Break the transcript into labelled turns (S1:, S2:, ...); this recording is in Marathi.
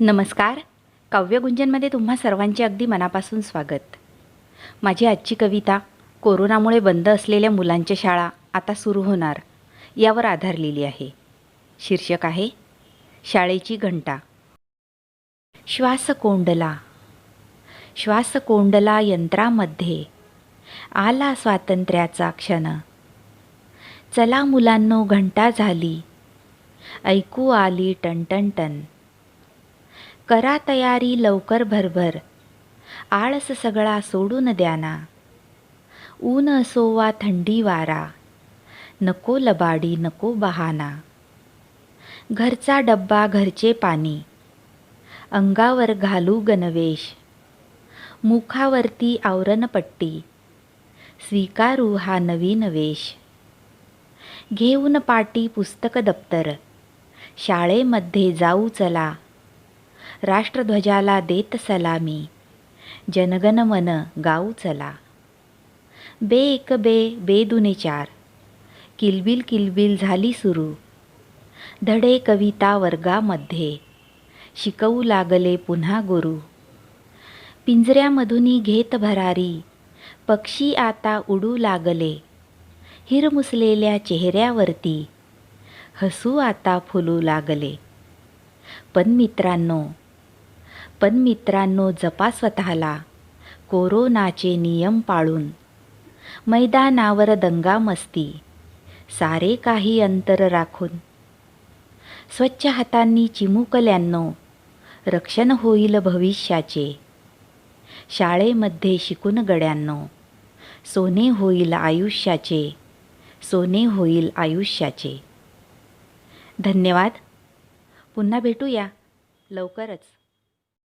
S1: नमस्कार. काव्यगुंजनमध्ये तुम्हा सर्वांचे अगदी मनापासून स्वागत. माझी आजची कविता कोरोनामुळे बंद असलेल्या मुलांच्या शाळा आता सुरू होणार यावर आधारलेली आहे. शीर्षक आहे शाळेची घंटा. श्वास कोंडला श्वास कोंडला यंत्रामध्ये. आला स्वातंत्र्याचा क्षण. चला मुलांनो घंटा झाली. ऐकू आली टनटनटन करा तयारी लवकर भरभर. आळस सगळा सोडून द्याना ऊन असो वा थंडी वारा. नको लबाडी नको बहाना. घरचा डब्बा घरचे पाणी. अंगावर घालू गणवेश. मुखावरती आवरणपट्टी. स्वीकारू हा नवीन वेश. घेऊन पाटी पुस्तक दप्तर. शाळेमध्ये जाऊ चला. राष्ट्रध्वजाला देत सलामी. जनगण मन गाऊ चला. बे एक बे बे दुने चार. किलबिल किलबिल झाली सुरू. धडे कविता वर्गामध्ये. शिकवू लागले पुन्हा गुरु. पिंजऱ्यामधून घेत भरारी. पक्षी आता उडू लागले. हिरमुसलेल्या चेहऱ्यावरती. हसू आता फुलू लागले. पण मित्रांनो पण मित्रांनो जपा स्वतःला. कोरोनाचे नियम पाळून. मैदानावर दंगामस्ती सारे काही अंतर राखून. स्वच्छ हातांनी चिमुकल्यांनो रक्षण होईल भविष्याचे. शाळेमध्ये शिकून गड्यांनो सोने होईल आयुष्याचे. सोने होईल आयुष्याचे. धन्यवाद. पुन्हा भेटूया. लवकरच.